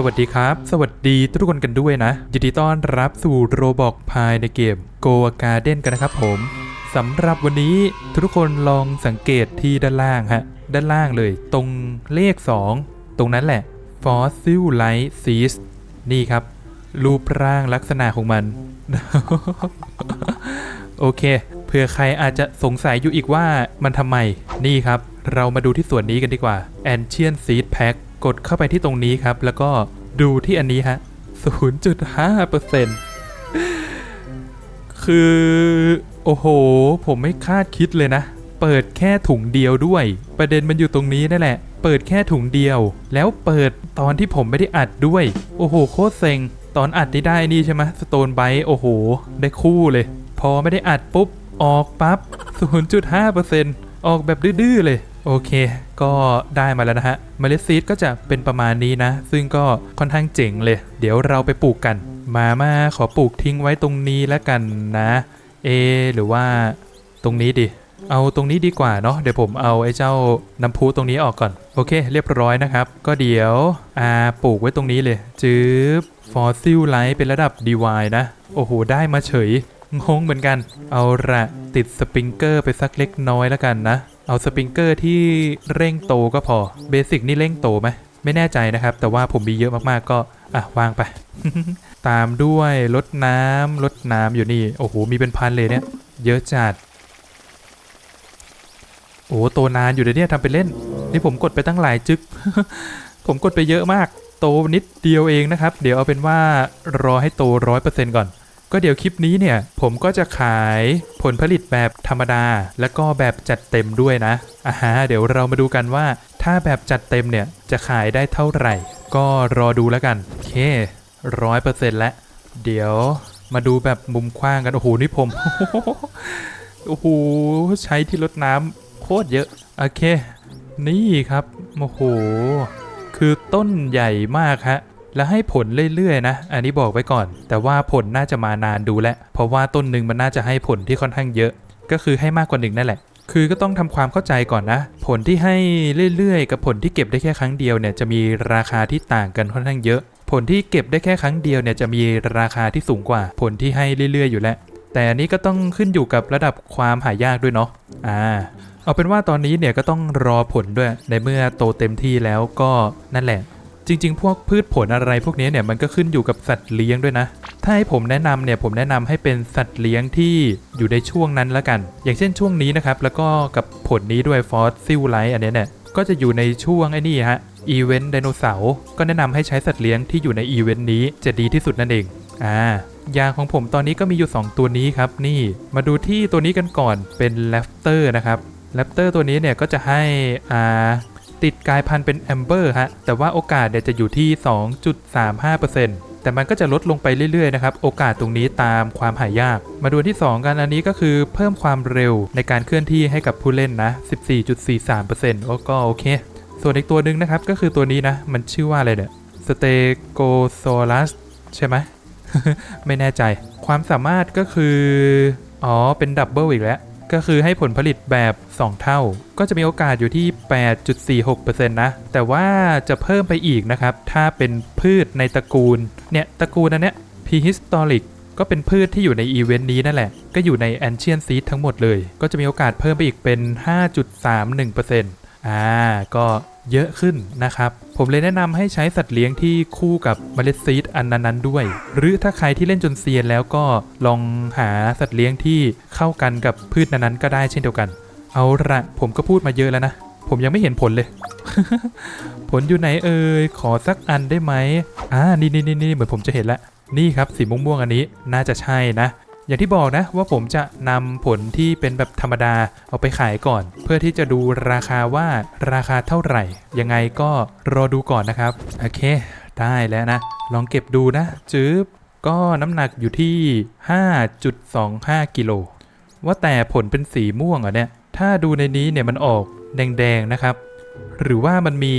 สวัสดีครับ สวัสดีทุกคนกันด้วยนะยินดีต้อนรับสู่โรบอกภายในเกม Go Garden กันนะครับผมสำหรับวันนี้ทุกคนลองสังเกตที่ด้านล่างฮะ ด้านล่างเลย ตรงเลข 2 ตรงนั้นแหละ Fossil Light Seas นี่ครับ รูปร่างลักษณะของมัน โอเค เผื่อใครอาจจะสงสัยอยู่อีกว่ามันทำไม นี่ครับ เรามาดูที่ส่วนนี้กันดีกว่า Ancient Seed Pack กดเข้าไปที่ตรงนี้ครับ แล้วก็ดูที่อันนี้ฮะ 0.5%คือ โอ้โห ผมไม่คาดคิดเลยนะ เปิดแค่ถุงเดียวด้วย ประเด็นมันอยู่ตรงนี้นั่นแหละ เปิดแค่ถุงเดียว แล้วเปิดตอนที่ผมไม่ได้อัดด้วย โอ้โห โคตรเซ็ง ตอนอัดนี่ได้นี่ใช่ไหมสโตนไบโอ้โห ได้คู่เลย พอไม่ได้อัดปุ๊บ ออกปั๊บ 0.5%ออกแบบดื้อๆเลย โอเค ก็ได้มาแล้วนะฮะ เมล็ดซีดก็จะเป็นประมาณนี้นะ ซึ่งก็ค่อนข้างเจ๋งเลย เดี๋ยวเราไปปลูกกัน มามาขอปลูกทิ้งไว้ตรงนี้แล้วกันนะ เอ หรือว่าตรงนี้ดิ เอาตรงนี้ดีกว่าเนาะ เดี๋ยวผมเอาไอ้เจ้าน้ำพุตรงนี้ออกก่อน โอเค เรียบร้อยนะครับ ก็เดี๋ยวอ่าปลูกไว้ตรงนี้เลย จืบฟอสซิลไลท์เป็นระดับ DY นะ โอ้โห ได้มาเฉยงงเหมือนกัน เอาละติดสปริงเกอร์ไปสักเล็กน้อยแล้วกันนะ เอาสปริงเกอร์ที่เร่งโตก็พอเบสิกนี่เร่งโตไหมไม่แน่ใจนะครับ แต่ว่าผมมีเยอะมากๆก็ อะ วางไป ตามด้วยรดน้ำรดน้ำอยู่นี่ โอ้โห มีเป็นพันเลยเนี่ย เยอะจัด โอ้โตนานอยู่เลยเนี่ยทำเป็นเล่น นี่ผมกดไปตั้งหลายจึก ผมกดไปเยอะมาก โตนิดเดียวเองนะครับ เดี๋ยวเอาเป็นว่ารอให้โตร้อยเปอร์เซ็นต์ก่อน ก็เดี๋ยวคลิปนี้เนี่ย ผมก็จะขายผลผลิตแบบธรรมดา แล้วก็แบบจัดเต็มด้วยนะอ่าฮะเดี๋ยวเรามาดูกันว่า ถ้าแบบจัดเต็มเนี่ยจะขายได้เท่าไหร่ ก็รอดูแล้วกันโอเคร้อยเปอร์เซ็นต์แล้วเดี๋ยวมาดูแบบมุมกว้างกัน โอ้โห นี่ผม โอ้โห ใช้ที่รดน้ำโคตรเยอะ โอเค นี่ครับ โอ้โห คือต้นใหญ่มากฮะ แล้วให้ผลเรื่อยๆนะ อันนี้บอกไว้ก่อน แต่ว่าผลน่าจะมานานดูแลเพราะว่าต้นหนึ่งมันน่าจะให้ผลที่ค่อนข้างเยอะ ก็คือให้มากกว่าหนึ่งนั่นแหละ คือก็ต้องทำความเข้าใจก่อนนะ ผลที่ให้เรื่อยๆ กับผลที่เก็บได้แค่ครั้งเดียวเนี่ยจะมีราคาที่ต่างกันค่อนข้างเยอะ ผลที่เก็บได้แค่ครั้งเดียวเนี่ยจะมีราคาที่สูงกว่า ผลที่ให้เรื่อยๆ อยู่แล้ว แต่อันนี้ก็ต้องขึ้นอยู่กับระดับความหายากด้วยเนาะ อ่าเอาเป็นว่าตอนนี้เนี่ยก็ต้องรอผลด้วย ในเมื่อโตเต็มที่แล้วก็นั่นแหละ จริง ๆ พวกพืชผลอะไรพวกนี้เนี่ยมันก็ขึ้นอยู่กับสัตว์เลี้ยงด้วยนะ ถ้าให้ผมแนะนำเนี่ยผมแนะนำให้เป็นสัตว์เลี้ยงที่อยู่ในช่วงนั้นแล้วกัน อย่างเช่นช่วงนี้นะครับ แล้วก็กับผลนี้ด้วยฟอสซิลไลท์อันนี้เนี่ยก็จะอยู่ในช่วงไอ้นี่ฮะอีเวนต์ไดโนเสาร์ก็แนะนำให้ใช้สัตว์เลี้ยงที่อยู่ในอีเวนต์นี้จะดีที่สุดนั่นเองอ่ายางของผมตอนนี้ก็มีอยู่ 2 ตัวนี้ครับนี่มาดูที่ตัวนี้กันก่อนเป็นแรปเตอร์นะครับแรปเตอร์ตัวนี้เนี่ยก็จะให้อ่า ติดกลายพันธุ์เป็นแอมเบอร์ฮะ แต่ว่าโอกาสเนี่ยจะอยู่ที่ 2.35%แต่มันก็จะลดลงไปเรื่อยๆนะครับ โอกาสตรงนี้ตามความหายาก มาดูอันที่ 2 กันอันนี้ก็คือเพิ่มความเร็วในการเคลื่อนที่ให้กับผู้เล่นนะ 14.43%โอ้ก็โอเค ส่วนอีกตัวหนึ่งนะครับก็คือตัวนี้นะ มันชื่อว่าอะไรเนี่ยสเตโกโซลัสใช่ไหมไม่แน่ใจ ความสามารถก็คือ อ๋อ เป็นดับเบิลอีกแล้ว ก็คือให้ผลผลิตแบบ 2 เท่า ก็จะมีโอกาสอยู่ที่ 8.46%นะ แต่ว่าจะเพิ่มไปอีกนะครับ ถ้าเป็นพืชในตระกูล เนี่ย ตระกูลนั้นเนี่ย prehistoric ก็เป็นพืชที่อยู่ในอีเวนต์นี้นั่นแหละ ก็อยู่ใน ancient seed ทั้งหมดเลย ก็จะมีโอกาสเพิ่มไปอีกเป็น 5.31%อ่า ก็ เยอะขึ้นนะครับ ผมเลยแนะนำให้ใช้สัตว์เลี้ยงที่คู่กับเมล็ดซีดอันนั้นๆด้วย หรือถ้าใครที่เล่นจนเซียนแล้วก็ลองหาสัตว์เลี้ยงที่เข้ากันกับพืชนั้นๆก็ได้เช่นเดียวกัน เอาละผมก็พูดมาเยอะแล้วนะ ผมยังไม่เห็นผลเลย ผลอยู่ไหนเอ่ยขอสักอันได้ไหมอ่านี่นี่นี่เหมือนผมจะเห็นแล้วนี่ครับสีม่วงๆอันนี้น่าจะใช่นะ อย่างที่บอกนะว่าผมจะนำผลที่เป็นแบบธรรมดาเอาไปขายก่อน เพื่อที่จะดูราคาว่าราคาเท่าไหร่ ยังไงก็รอดูก่อนนะครับ โอเค ได้แล้วนะ ลองเก็บดูนะ จื๊บก็น้ำหนักอยู่ที่ 5.25 กิโล ว่าแต่ผลเป็นสีม่วงเหรอะเนี่ย ถ้าดูในนี้เนี่ยมันออกแดงๆนะครับ หรือว่ามันมี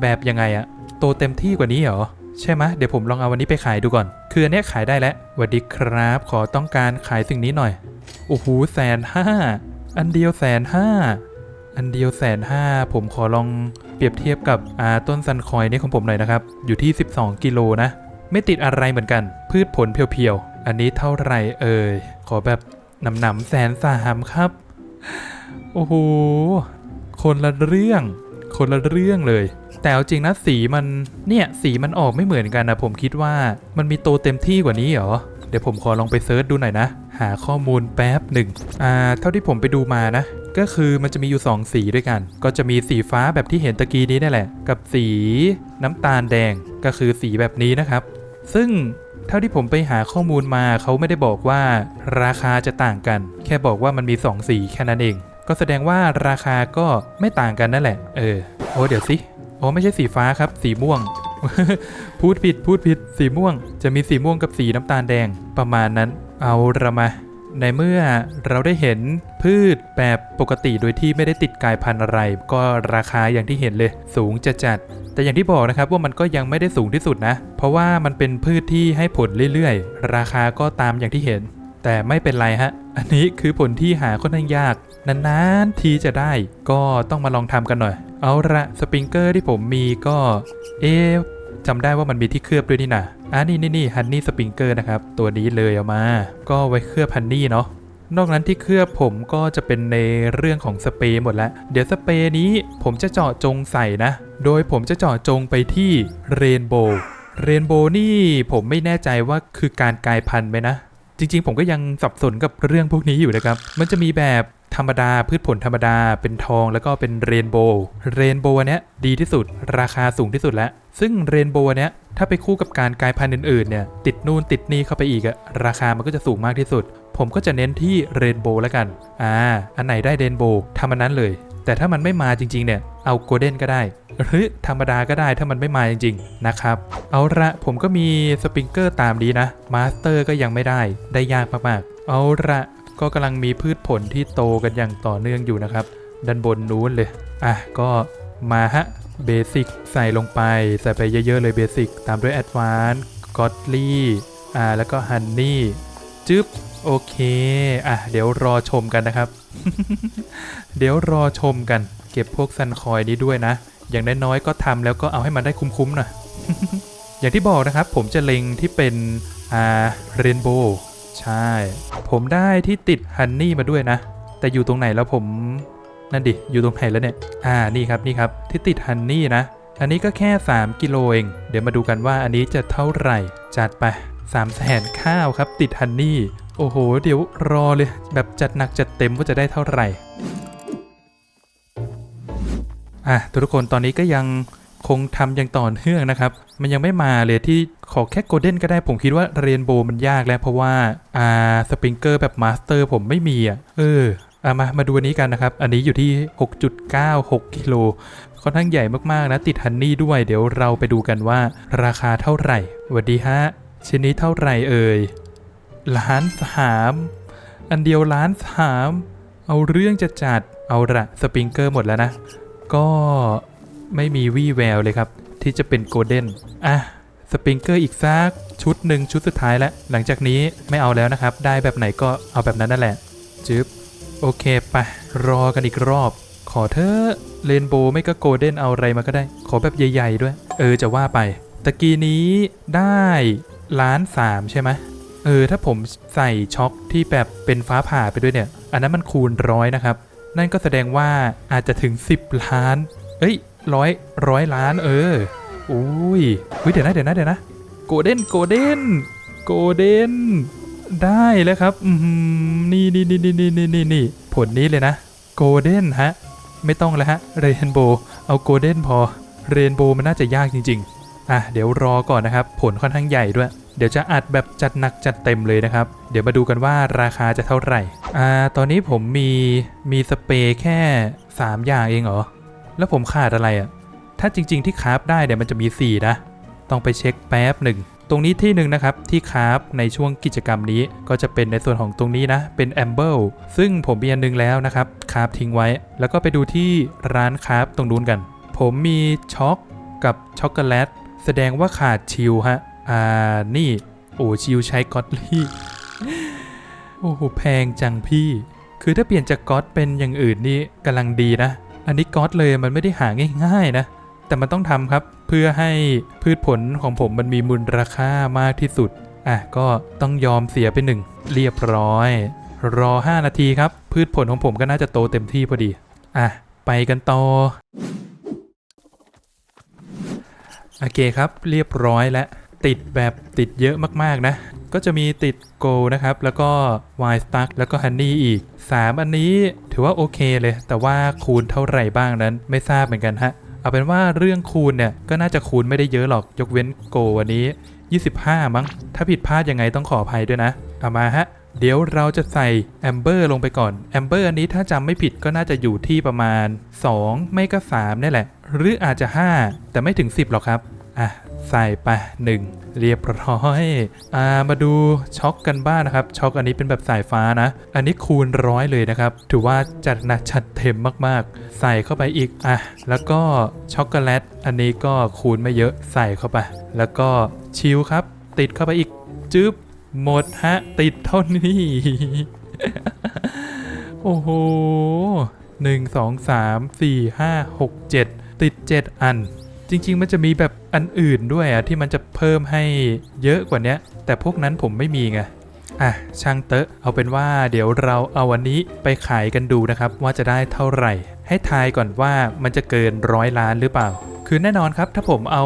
แบบยังไงอะโตเต็มที่กว่านี้เหรอ ใช่ไหมเดี๋ยวผมลองเอาวันนี้ไปขายดูก่อน คืออันนี้ขายได้แล้วสวัสดีครับ ขอต้องการขายสิ่งนี้หน่อย โอ้โหแสนห้า อันเดียวแสนห้า อันเดียวแสนห้า ผมขอลองเปรียบเทียบกับอ่าต้นซันคอยนี่ของผมหน่อยนะครับ อยู่ที่ 12 กิโลนะ ไม่ติดอะไรเหมือนกัน พืชผลเพียวๆ อันนี้เท่าไหร่เอ่ย ขอแบบหนำๆแสนสามครับ โอ้โห คนละเรื่อง คนละเรื่องเลย แต่เอาจริงนะสีมันเนี่ยสีมันออกไม่เหมือนกันนะผมคิดว่ามันมีโตเต็มที่กว่านี้เหรอเดี๋ยวผมขอลองไปเซิร์ชดูหน่อยนะ หาข้อมูลแป๊บหนึ่งอ่าเท่าที่ผมไปดูมานะ ก็คือมันจะมีอยู่ 2 สีด้วยกัน ก็จะมีสีฟ้าแบบที่เห็นตะกี้นี้นี่แหละ กับสีน้ำตาลแดงก็คือสีแบบนี้นะครับ ซึ่งเท่าที่ผมไปหาข้อมูลมาเขาไม่ได้บอกว่าราคาจะต่างกัน แค่บอกว่ามันมี 2 สีแค่นั้นเอง ก็แสดงว่าราคาก็ไม่ต่างกันนั่นแหละ เออโอ้เดี๋ยวสิ โอ้ไม่ใช่สีฟ้าครับ สีม่วง พูดผิดพูดผิดสีม่วง จะมีสีม่วงกับสีน้ำตาลแดงประมาณนั้น เอาละมา ในเมื่อเราได้เห็นพืชแบบปกติโดยที่ไม่ได้ติดกายพันธุ์อะไร ก็ราคาอย่างที่เห็นเลย สูงจะจัด แต่อย่างที่บอกนะครับว่ามันก็ยังไม่ได้สูงที่สุดนะ เพราะว่ามันเป็นพืชที่ให้ผลเรื่อยๆ ราคาก็ตามอย่างที่เห็น แต่ไม่เป็นไรฮะ อันนี้คือผลที่หาค่อนข้างยาก นานๆทีจะได้ ก็ต้องมาลองทำกันหน่อย เอาละสปริงเกอร์ที่ผมมีก็ เอ๊จำได้ว่ามันมีที่เคลือบด้วยนี่นะอ่านี่นี่นี่ฮันนี่สปริงเกอร์นะครับ ตัวนี้เลยเอามา ก็ไว้เคลือบฮันนี่เนาะนอกนั้นที่เคลือบผมก็จะเป็นในเรื่องของสเปรย์หมดแล้ว เดี๋ยวสเปรย์นี้ผมจะเจาะจงใส่นะ โดยผมจะเจาะจงไปที่เรนโบว์เรนโบว์นี่ผมไม่แน่ใจว่าคือการกลายพันธุ์ไหมนะ จริงๆ ผมก็ยังสับสนกับเรื่องพวกนี้อยู่นะครับ มันจะมีแบบธรรมดาพืชผลธรรมดาเป็นทองแล้วก็เป็นเรนโบว์เรนโบว์เนี้ยดีที่สุด ราคาสูงที่สุดแล้ว ซึ่งเรนโบว์เนี้ยถ้าไปคู่กับการกลายพันธุ์อื่นๆเนี่ยติดนู่นติดนี่เข้าไปอีกอะราคามันก็จะสูงมากที่สุด ผมก็จะเน้นที่เรนโบว์แล้วกันอ่าอันไหนได้เรนโบว์ทำอันนั้นเลย แต่ถ้ามันไม่มาจริงๆเนี่ยเอาโกลเด้นก็ได้ หรือธรรมดาก็ได้ถ้ามันไม่มาจริงๆนะครับ เอาละผมก็มีสปริงเกอร์ตามนี้นะมาสเตอร์ก็ยังไม่ได้ได้ยากมากๆ เอาละก็กำลังมีพืชผลที่โตกันอย่างต่อเนื่องอยู่นะครับ ด้านบนนู้นเลย อะก็มาฮะเบสิกใส่ลงไป ใส่ไปเยอะๆเลยเบสิกตามด้วยแอดวานซ์กอตลี่อ่าแล้วก็ฮันนี่จึ๊บโอเค อะเดี๋ยวรอชมกันนะครับ เดี๋ยวรอชมกัน เก็บพวกซันคอยนี้ด้วยนะ อย่างน้อยๆก็ทำแล้วก็เอาให้มันได้คุ้มๆหน่อยอย่างที่บอกนะครับ ผมจะเล็งที่เป็นอ่าเรนโบว์ใช่ ผมได้ที่ติดฮันนี่มาด้วยนะ แต่อยู่ตรงไหนแล้วผมนั่นดิ อยู่ตรงไหนแล้วเนี่ย อ่า นี่ครับ นี่ครับ ที่ติดฮันนี่นะ อันนี้ก็แค่ 3 กิโลเอง เดี๋ยวมาดูกันว่าอันนี้จะเท่าไหร่ จัดไป3 0 0แสนข้าวครับ ติดฮันนี่ โอ้โห เดี๋ยวรอเลย แบบจัดหนักจัดเต็มว่าจะได้เท่าไหร่ อะ ทุกคนตอนนี้ก็ยังคงทำอย่างต่อเนื่องนะครับ มันยังไม่มาเลยที่ขอแค่โกลเด้นก็ได้ผมคิดว่าเรนโบว์มันยากแล้ว เพราะว่า อ่า สปริงเกอร์แบบมาสเตอร์ผมไม่มีอะ เอออะมา มาดูอันนี้กันนะครับ อันนี้อยู่ที่ 6.96 กิโล ค่อนข้างใหญ่มากๆนะ ติดฮันนี่ด้วย เดี๋ยวเราไปดูกันว่าราคาเท่าไหร่สวัสดีฮะ ชิ้นนี้เท่าไหร่เอ่ย ล้านสามอันเดียวล้านสามเอาเรื่องจะจัดเอาละสปริงเกอร์หมดแล้วนะ ก็ไม่มีวี่แววเลยครับ ที่จะเป็นโกลเด้นอะสปริงเกอร์อีกสักชุดหนึ่งชุดสุดท้ายแล้ว หลังจากนี้ไม่เอาแล้วนะครับ ได้แบบไหนก็เอาแบบนั้นนั่นแหละจึ๊บโอเคไปรอกันอีกรอบ ขอเธอเรนโบว์ไม่ก็โกลเด้นเอาอะไรมาก็ได้ ขอแบบใหญ่ ๆ ด้วย เออจะว่าไปตะกี้นี้ได้ล้านสามใช่ไหม เออถ้าผมใส่ช็อคที่แบบเป็นฟ้าผ่าไปด้วยเนี่ย อันนั้นมันคูณร้อยนะครับ นั่นก็แสดงว่าอาจจะถึง 10 ล้าน เอ้ยร้อยร้อยล้านเอออุ้ยอุ้ยเดี๋ยวนะเดี๋ยวนะเดี๋ยวนะโกลเด้นโกลเด้นโกลเด้นได้แล้วครับอืมนี่นี่นี่นี่นี่นี่นี่ผลนี้เลยนะโกลเด้นฮะ ไม่ต้องแล้วฮะเรนโบว์เอาโกลเด้นพอเรนโบว์มันน่าจะยากจริง ๆ อะเดี๋ยวรอก่อนนะครับ ผลค่อนข้างใหญ่ด้วย เดี๋ยวจะอัดแบบจัดหนักจัดเต็มเลยนะครับ เดี๋ยวมาดูกันว่าราคาจะเท่าไหร่ อ่า ตอนนี้ผมมีมีสเปรย์แค่ 3 อย่างเองเหรอ แล้วผมขาดอะไรอะ่ะ ถ้าจริง ๆ ที่คราฟได้เนี่ยวมันจะมี 4 นะ ต้องไปเช็คแป๊บหนึ่ง ตรงนี้ที่หนึ่งนะครับที่คราฟในช่วงกิจกรรมนี้ก็จะเป็นในส่วนของตรงนี้นะ เป็นแอมเบิลซึ่งผมมีอันหนึงแล้วนะครับคราฟทิ้งไว้ แล้วก็ไปดูที่ร้านคราฟตรงนู้นกัน ผมมีช็อกกับช็อกโกแลตแสดงว่าขาดชิลฮะ อ่า นี่ โอ้ชิลใช้ก็อตลี่ โอ้โห แพงจังพี่ คือถ้าเปลี่ยนจากก๊อตเป็นอย่างอื่นนี่กำลังดีนะ อันนี้ก๊อตเลยมันไม่ได้หาง่ายๆนะ แต่มันต้องทำครับ เพื่อให้พืชผลของผมมันมีมูลราคามากที่สุด อะ ก็ต้องยอมเสียไปหนึ่ง เรียบร้อย รอ 5 นาทีครับ พืชผลของผมก็น่าจะโตเต็มที่พอดี อะ ไปกันต่อโอเคครับ เรียบร้อยแล้ว ติดแบบติดเยอะมากๆนะ ก็จะมีติดโกนะครับ แล้วก็ไวสตั๊กแล้วก็ฮันนี่อีก 3 อันนี้ถือว่าโอเคเลย แต่ว่าคูณเท่าไหร่บ้างนั้นไม่ทราบเหมือนกันฮะ เอาเป็นว่าเรื่องคูณเนี่ย ก็น่าจะคูณไม่ได้เยอะหรอก ยกเว้นโกอันนี้ 25 มั้ง ถ้าผิดพลาดยังไงต้องขออภัยด้วยนะ เอามาฮะเดี๋ยวเราจะใส่แอมเบอร์ลงไปก่อนแอมเบอร์อันนี้ถ้าจำไม่ผิดก็น่าจะอยู่ที่ประมาณ 2 ไม่ก็3นี่แหละ หรืออาจจะ 5 แต่ไม่ถึง 10หรอกครับ อะใส่ไปหนึ่งเรียบร้อยอ่ามาดูช็อกกันบ้างนะครับ ช็อกอันนี้เป็นแบบสายฟ้านะ อันนี้คูณร้อยเลยนะครับ ถือว่าจัดหนักจัดเต็มมากๆ ใส่เข้าไปอีกอะแล้วก็ช็อกโกแลตอันนี้ก็คูณไม่เยอะใส่เข้าไป แล้วก็ชิลครับ ติดเข้าไปอีกจึ๊บหมดฮะ ติดเท่านี้ โอ้โหหนึ่งสองสามสี่ห้าหกเจ็ดติดเจ็ดอัน จริง ๆ มันจะมีแบบอันอื่นด้วยอะที่มันจะเพิ่มให้เยอะกว่านี้แต่พวกนั้นผมไม่มีไงอะช่างเตอะเอาเป็นว่าเดี๋ยวเราเอาวันนี้ไปขายกันดูนะครับ ว่าจะได้เท่าไหร่ ให้ทายก่อนว่ามันจะเกินร้อยล้านหรือเปล่า คือแน่นอนครับถ้าผมเอา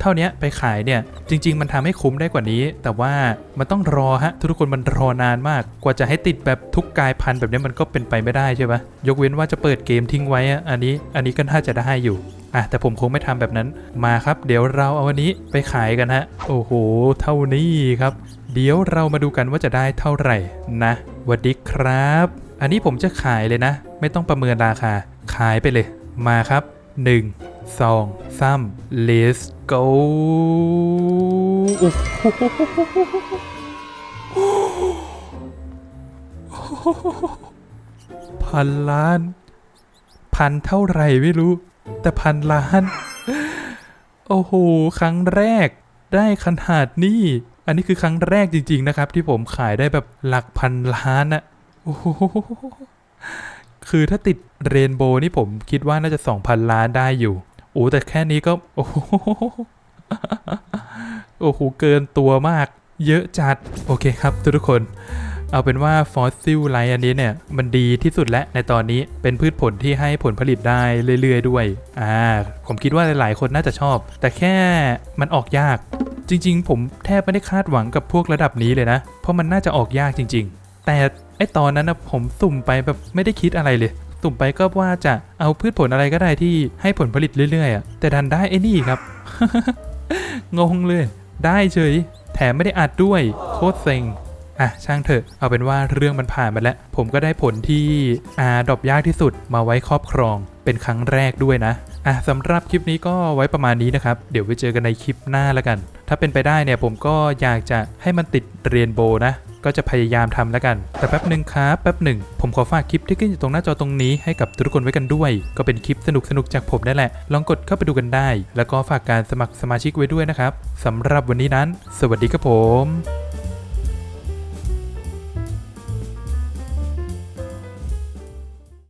เท่านี้ไปขายเนี่ย จริง ๆ มันทำให้คุ้มได้กว่านี้ แต่ว่ามันต้องรอฮะ ทุกคนมันรอนานมาก กว่าจะให้ติดแบบทุกกายพันธุ์แบบนี้มันก็เป็นไปไม่ได้ใช่ปะยกเว้นว่าจะเปิดเกมทิ้งไว้อะอันนี้อันนี้ก็น่าจะได้อยู่ อะแต่ผมคงไม่ทำแบบนั้นมาครับ เดี๋ยวเราเอาวันนี้ไปขายกันฮะ โอ้โห เท่านี้ครับ เดี๋ยวเรามาดูกันว่าจะได้เท่าไหร่นะวัสดีครับ อันนี้ผมจะขายเลยนะ ไม่ต้องประเมินราคา ขายไปเลย มาครับ 1 2 3 let's go โอ้โหพันล้าน พันเท่าไหร่ไม่รู้ แต่พันล้าน โอ้โห ครั้งแรกได้ขนาดนี้ อันนี้คือครั้งแรกจริง ๆ นะครับ ที่ผมขายได้แบบหลักพันล้านอะโอ้โหคือถ้าติดเรนโบว์นี่ผมคิดว่าน่าจะ 2,000 ล้านได้อยู่โอ้แต่แค่นี้ก็ โอ้โหโอ้โหเกินตัวมาก เยอะจัด โอเคครับทุกๆคน เอาเป็นว่าฟอสซิลไลท์อันนี้เนี่ย มันดีที่สุดแล้วในตอนนี้เป็นพืชผลที่ให้ผลผลิตได้เรื่อยๆด้วย อ่า ผมคิดว่าหลายๆ คนน่าจะชอบ แต่แค่มันออกยาก จริงๆ ผมแทบไม่ได้คาดหวังกับพวกระดับนี้เลยนะ เพราะมันน่าจะออกยากจริง ๆ แต่ไอตอนนั้นนะผมสุ่มไปแบบไม่ได้คิดอะไรเลย สุ่มไปก็ว่าจะเอาพืชผลอะไรก็ได้ที่ให้ผลผลิตเรื่อยๆอะแต่ดันได้ไอ้นี่ครับ งงเลย ได้เฉย แถมไม่ได้อัดด้วยโคตรเซ็ง อะช่างเถอะเอาเป็นว่าเรื่องมันผ่านมาแล้ว ผมก็ได้ผลที่อาดรอปยากที่สุดมาไว้ครอบครองเป็นครั้งแรกด้วยนะอะสำหรับคลิปนี้ก็ไว้ประมาณนี้นะครับ เดี๋ยวไว้เจอกันในคลิปหน้าแล้วกัน ถ้าเป็นไปได้เนี่ยผมก็อยากจะให้มันติดเรียนโบนะ ก็จะพยายามทำแล้วกัน แต่แป๊บหนึ่งครับแป๊บหนึ่ง ผมขอฝากคลิปที่ขึ้นอยู่ตรงหน้าจอตรงนี้ให้กับทุกคนไว้กันด้วย ก็เป็นคลิปสนุกๆจากผมนั่นแหละ ลองกดเข้าไปดูกันได้ แล้วก็ฝากการสมัครสมาชิกไว้ด้วยนะครับสำหรับวันนี้นั้น สวัสดีครับผม